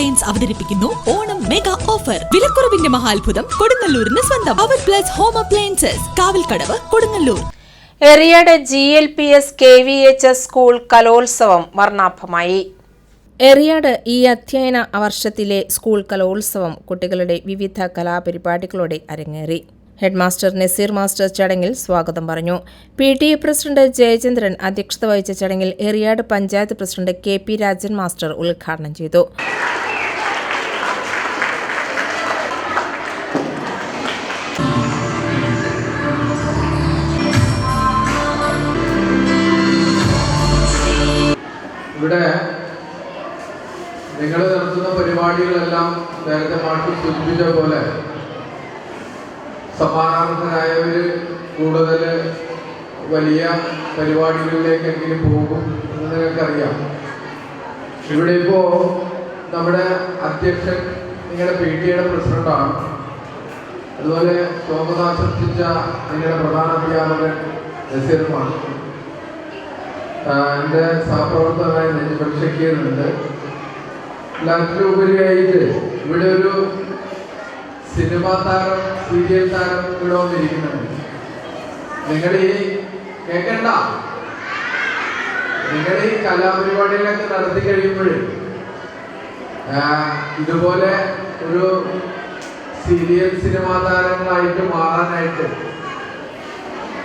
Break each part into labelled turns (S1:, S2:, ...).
S1: Appliance അവതരിപ്പിക്കുന്നു Onam mega offer വിലക്കുറവിന്റെ മഹാത്ഭുതം കൊടുങ്ങല്ലൂരിന് സ്വന്തം. അവർ plus home appliances Kavalkadavu Kodungallur.
S2: Eriyad G L P S K V H S school കലോത്സവം വർണാഭമായി. എറിയാട് ഈ അധ്യയന വർഷത്തിലെ സ്കൂൾ കലോത്സവം കുട്ടികളുടെ വിവിധ കലാപരിപാടികളോടെ അരങ്ങേറി. ഹെഡ്മാസ്റ്റർ നസീർ മാസ്റ്റർ ചടങ്ങിൽ സ്വാഗതം പറഞ്ഞു. P T A president Jayachandran അധ്യക്ഷത വഹിച്ച ചടങ്ങിൽ Eriyad panchayat president K P Rajan master ഉദ്ഘാടനം ചെയ്തു.
S3: ഇവിടെ നിങ്ങൾ നടത്തുന്ന പരിപാടികളെല്ലാം നേരത്തെ മാറ്റി സൂചിപ്പിച്ച പോലെ സമാനാർത്ഥരായവർ കൂടുതൽ വലിയ പരിപാടികളിലേക്കെങ്കിലും പോകും എന്ന് നിങ്ങൾക്കറിയാം. ഇവിടെ ഇപ്പോൾ നമ്മുടെ അധ്യക്ഷൻ നിങ്ങളുടെ പി ടി എയുടെ പ്രസിഡന്റാണ്. അതുപോലെ ശോഭനാശംസിച്ച നിങ്ങളുടെ പ്രധാന അധ്യാപകൻ നസീറുമാണ് എന്റെ സഹപ്രവർത്തകനായ നെഞ്ചുപൽ ഷക്കീറുണ്ട് എല്ലാത്തിലും ഉപരിയായിട്ട് ഇവിടെ ഒരു സിനിമാ താരം സീരിയൽ താരം ഇവിടെ വന്നിരിക്കുന്നുണ്ട്. നിങ്ങൾ ഈ കേൾക്കണ്ട നിങ്ങൾ ഈ കലാപരിപാടികളൊക്കെ നടത്തി കഴിയുമ്പോൾ ഇതുപോലെ ഒരു സീരിയൽ സിനിമാ താരങ്ങളായിട്ട് മാറാനായിട്ട്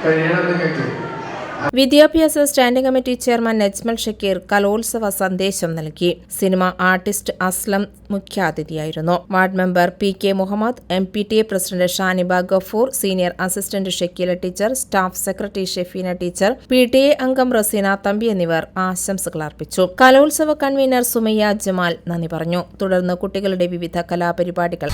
S3: കഴിയണം നിങ്ങൾക്ക്.
S2: വിദ്യാഭ്യാസ standing committee chairman Najmal Shakeer കലോത്സവ സന്ദേശം നൽകി. Cinema artist Aslam മുഖ്യാതിഥിയായിരുന്നു. Ward member P K Muhammad M P T A president Shaniba Gafoor senior assistant Shakeela teacher staff secretary Shefeena teacher P T A അംഗം റസീന തമ്പി എന്നിവർ ആശംസകൾ അർപ്പിച്ചു. കലോത്സവ കൺവീനർ സുമയ്യ ജമാൽ നന്ദി പറഞ്ഞു. തുടർന്ന് കുട്ടികളുടെ വിവിധ കലാപരിപാടികൾ